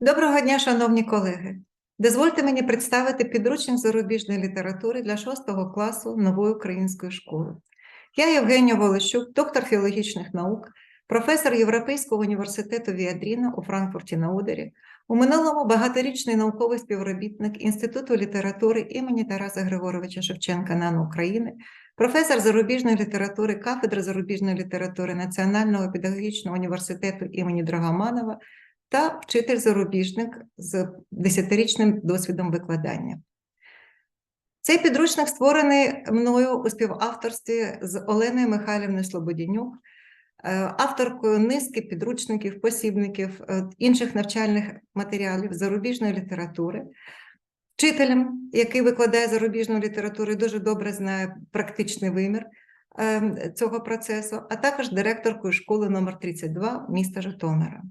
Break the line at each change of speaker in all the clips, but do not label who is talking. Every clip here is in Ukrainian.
Доброго дня, шановні колеги. Дозвольте мені представити підручник зарубіжної літератури для 6 класу нової української школи. Я Євгенія Волощук, доктор філологічних наук, професор Європейського університету Віадріна у Франкфурті на Одері, у минулому багаторічний науковий співробітник Інституту літератури імені Тараса Григоровича Шевченка НАН України, професор зарубіжної літератури кафедри зарубіжної літератури Національного педагогічного університету імені Драгоманова та вчитель-зарубіжник з десятирічним досвідом викладання. Цей підручник створений мною у співавторстві з Оленою Михайлівною Слободянюк, е, авторкою низки підручників, посібників, е, інших навчальних матеріалів зарубіжної літератури, вчителем, який викладає зарубіжну літературу дуже добре знає практичний вимір е, цього процесу, а також директоркою школи номер 32 міста Житомира.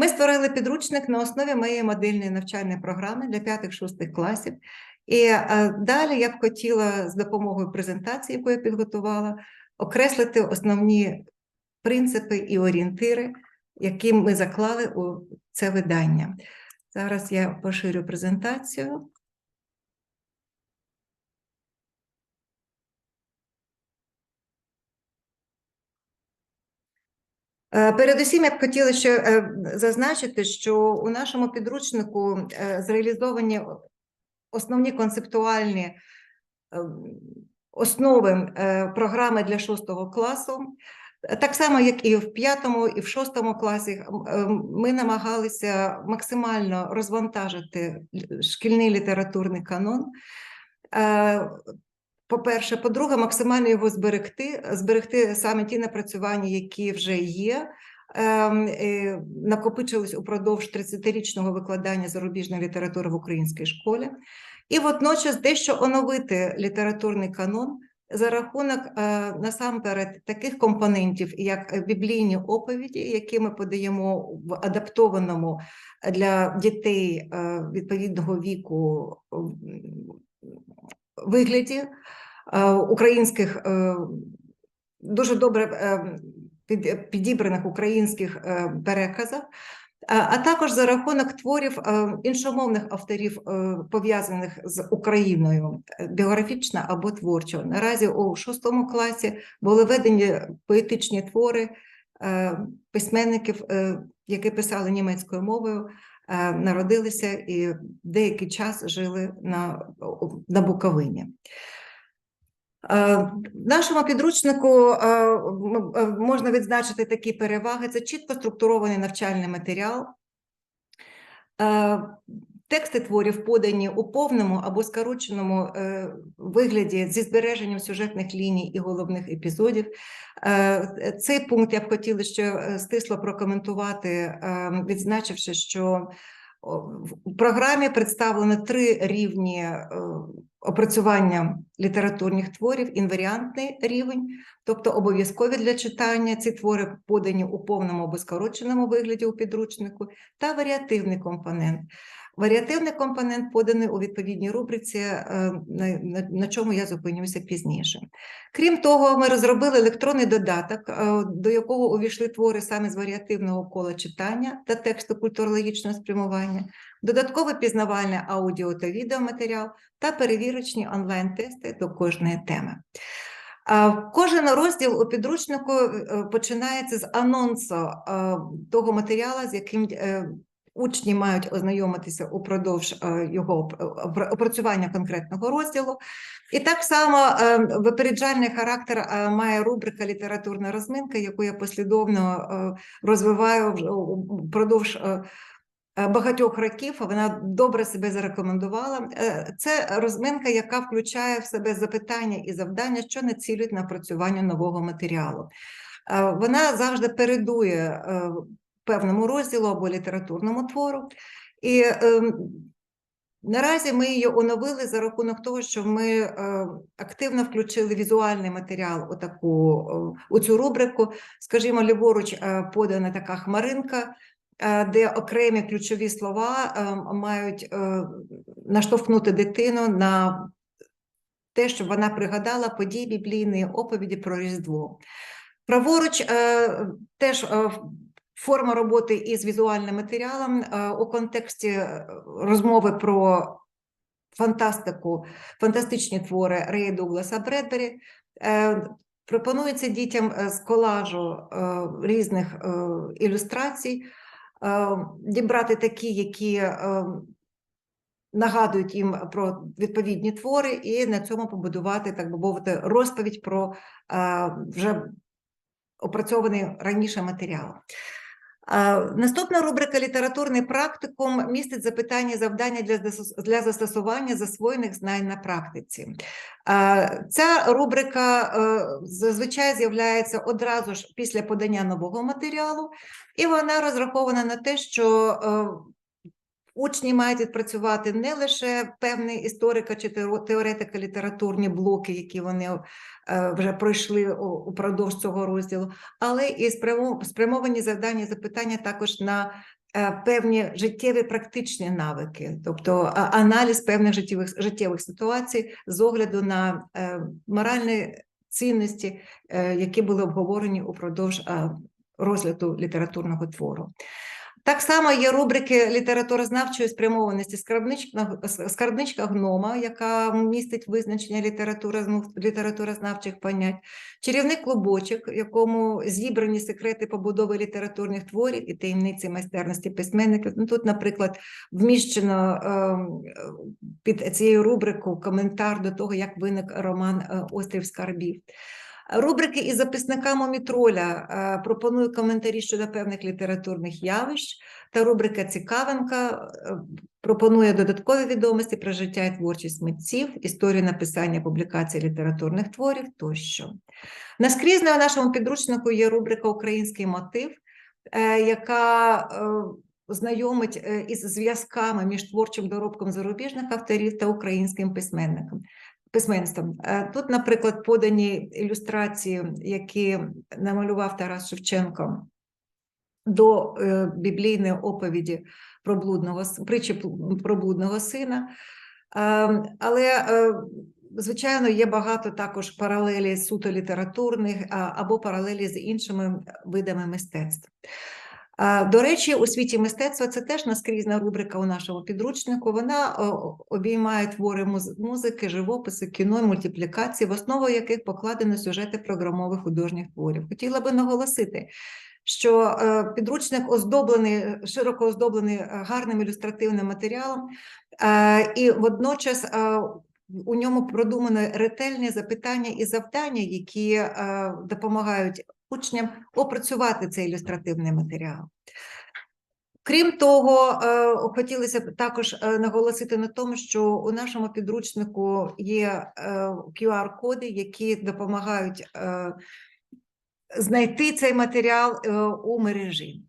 Ми створили підручник на основі моєї модельної навчальної програми для 5-6 класів. І е, далі я б хотіла з допомогою презентації, яку я підготувала, окреслити основні принципи і орієнтири, які ми заклали у це видання. Зараз я поширю презентацію. Передусім, я б хотіла ще е, зазначити, що у нашому підручнику е, зреалізовані основні концептуальні основи програми для шостого класу. Так само, як і в п'ятому, і в шостому класі, ми намагалися максимально розвантажити шкільний літературний канон. По-перше, по-друге, максимально його зберегти, зберегти саме ті напрацювання, які вже є, ем, накопичились упродовж 30-річного викладання зарубіжної літератури в українській школі, і водночас дещо оновити літературний канон за рахунок е, насамперед таких компонентів, як біблійні оповіді, які ми подаємо в адаптованому для дітей е, відповідного віку вигляді е, українських дуже добре підібраних українських переказах, а також за рахунок творів іншомовних авторів, пов'язаних з Україною, біографічно або творчо. Наразі у шостому класі були введені поетичні твори письменників, які писали німецькою мовою. Народилися і деякий час жили на на Буковині. В нашому підручнику можна відзначити такі переваги: це чітко структурований навчальний матеріал. Тексти творів подані у повному або скороченому е, вигляді зі збереженням сюжетних ліній і головних епізодів. Е, цей пункт я б хотіла ще е, стисло прокоментувати, відзначивши, що в програмі представлено три рівні опрацювання літературних творів: інваріантний рівень, тобто обов'язкові для читання. Ці твори подані у повному або скороченому вигляді у підручнику, та варіативний компонент. Варіативний компонент поданий у відповідній рубриці, е, на чому я зупинюся пізніше. Крім того, ми розробили електронний додаток, е, до якого увійшли твори саме з варіативного кола читання та тексту культурологічного спрямування, додаткове пізнавальне аудіо та відеоматеріал та перевірочні онлайн-тести до кожної теми. Кожен розділ у підручнику е, починається з анонсу того матеріалу, з яким Учні мають ознайомитися упродовж е, його опрацювання конкретного розділу. І так само е, випереджальний характер е, має рубрика Літературна розминка, яку я послідовно розвиваю впродовж багатьох років. Вона добре себе зарекомендувала. Це розминка, яка включає в себе запитання і завдання, що націлюють на опрацювання нового матеріалу. Вона завжди передує певному розділу або літературному твору. І е, наразі ми її оновили за рахунок того, що ми е, активно включили візуальний матеріал у таку е, у цю рубрику. Скажімо, ліворуч е, подана така хмаринка. Е, де окремі ключові слова е, мають е, наштовхнути дитину на те, щоб вона пригадала події біблійної оповіді про Різдво. Праворуч теж форма роботи із візуальним матеріалом е, у контексті е, розмови про фантастику, фантастичні твори Рея Дугласа Бредбері. Е, Пропонується дітям з колажу різних ілюстрацій дібрати такі, які нагадують їм про відповідні твори, і на цьому побудувати, так би мовити, розповідь про вже опрацьований раніше матеріал. Наступна рубрика Літературний практикум містить запитання завдання для, зас- для застосування засвоєних знань на практиці. Ця рубрика е, зазвичай з'являється одразу ж після подання нового матеріалу, і вона розрахована на те, що е, учні мають відпрацювати не лише певні історика чи теоретика літературні блоки, які вони е, вже пройшли упродовж цього розділу, але і спрямовані завдання запитання також на е, певні життєві практичні навики, тобто аналіз певних життєвих, життєвих ситуацій з огляду на е, моральні цінності, які були обговорені упродовж розгляду літературного твору. Так само є рубрики літературознавчої спрямованості скарбничка, гнома, яка містить визначення література, літературознавчих понять, чарівний клубочок, в якому зібрані секрети побудови літературних творів і таємниці майстерності письменників. Ну, тут, наприклад, вміщено ем, під цією рубрикою коментар до того, як виник роман е, Острів скарбів. Рубрики із записниками Мітроля е, пропоную коментарі щодо певних літературних явищ, та рубрика Цікавинка е, пропонує додаткові відомості про життя і творчість митців, історію написання публікацій літературних творів тощо. Наскрізно в нашому підручнику є рубрика Український мотив, е, яка знайомить із зв'язками між творчим доробком зарубіжних авторів та українським письменником письменством. Е, Тут, наприклад, подані ілюстрації, які намалював Тарас Шевченко до е, біблійної оповіді про блудного притчі про блудного сина. Е, Але Звичайно, є багато також паралелі суто літературних або паралелі з іншими видами мистецтв. До речі, у світі мистецтва це теж наскрізна рубрика у нашому підручнику. Вона обіймає твори муз- музики, живописи, кіно, мультиплікації, в основу яких покладено сюжети програмових художніх творів. Хотіла би наголосити, що е, підручник оздоблений, широко оздоблений е, гарним ілюстративним матеріалом, е, і водночас у ньому продумано ретельні запитання і завдання, які е, допомагають учням опрацювати цей ілюстративний матеріал. Крім того, е, хотілося б також е, наголосити на тому, що у нашому підручнику є е, QR-коди, які допомагають е, знайти цей матеріал е, у мережі.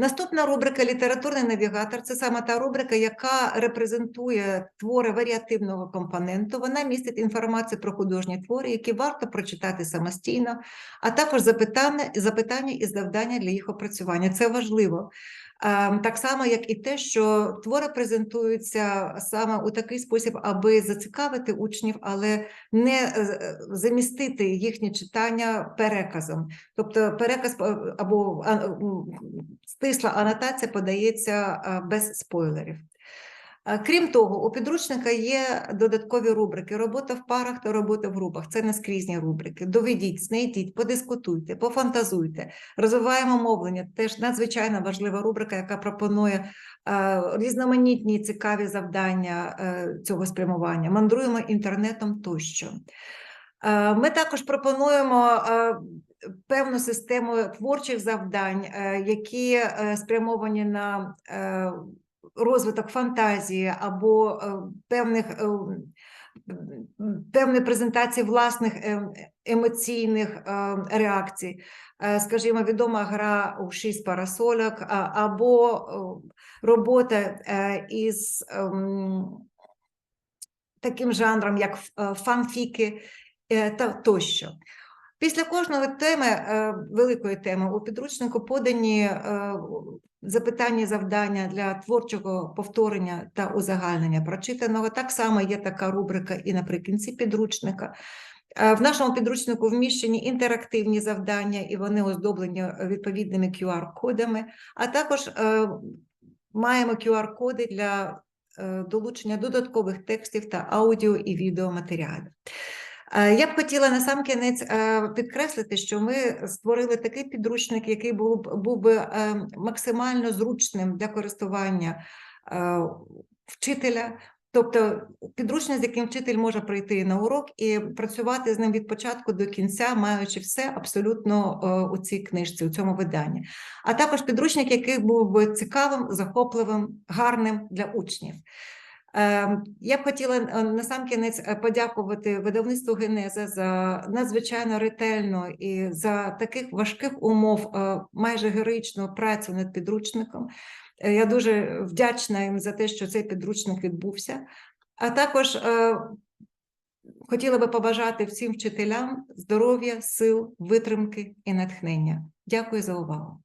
Наступна рубрика Літературний навігатор це саме та рубрика, яка репрезентує твори варіативного компоненту. Вона містить інформацію про художні твори, які варто прочитати самостійно, а також запитання, і завдання для їх опрацювання. Це важливо. Ем, Так само, як і те, що твори презентуються саме у такий спосіб, аби зацікавити учнів, але не е, замістити їхнє читання переказом. Тобто переказ е, або стисла анотація подається е, без спойлерів. Е, Крім того, у підручника є додаткові рубрики: робота в парах та робота в групах. Це наскрізні рубрики. Доведіть, знайдіть, подискутуйте, пофантазуйте, розвиваємо мовлення. Теж надзвичайно важлива рубрика, яка пропонує е, різноманітні цікаві завдання е, цього спрямування. Мандруємо інтернетом тощо. Ми також пропонуємо певну систему творчих завдань, які спрямовані на розвиток фантазії або е, певних е, певної презентації власних е, емоційних реакцій. Скажімо, відома гра у шість парасольок або робота із ем, таким жанром, як фанфіки та тощо. Після кожної теми, е, великої теми, у підручнику подані е, запитання завдання для творчого повторення та узагальнення прочитаного. Так само є така рубрика і наприкінці підручника. Е, В нашому підручнику вміщені інтерактивні завдання, і вони оздоблені відповідними QR-кодами, а також маємо QR-коди для долучення додаткових текстів та аудіо і відеоматеріалів. Е, Я б хотіла насамкінець е, підкреслити, що ми створили такий підручник, який був, був би е, максимально зручним для користування вчителя. Тобто підручник, з яким вчитель може прийти на урок і працювати з ним від початку до кінця, маючи все абсолютно у цій книжці, у цьому виданні. А також підручник, який був би цікавим, захопливим, гарним для учнів. Е, Я б хотіла е, насамкінець е, подякувати видавництву Генеза за надзвичайно ретельну і за таких важких умов е, майже героїчну працю над підручником. Я дуже вдячна їм за те, що цей підручник відбувся. А також хотіла би побажати всім вчителям здоров'я, сил, витримки і натхнення. Дякую за увагу.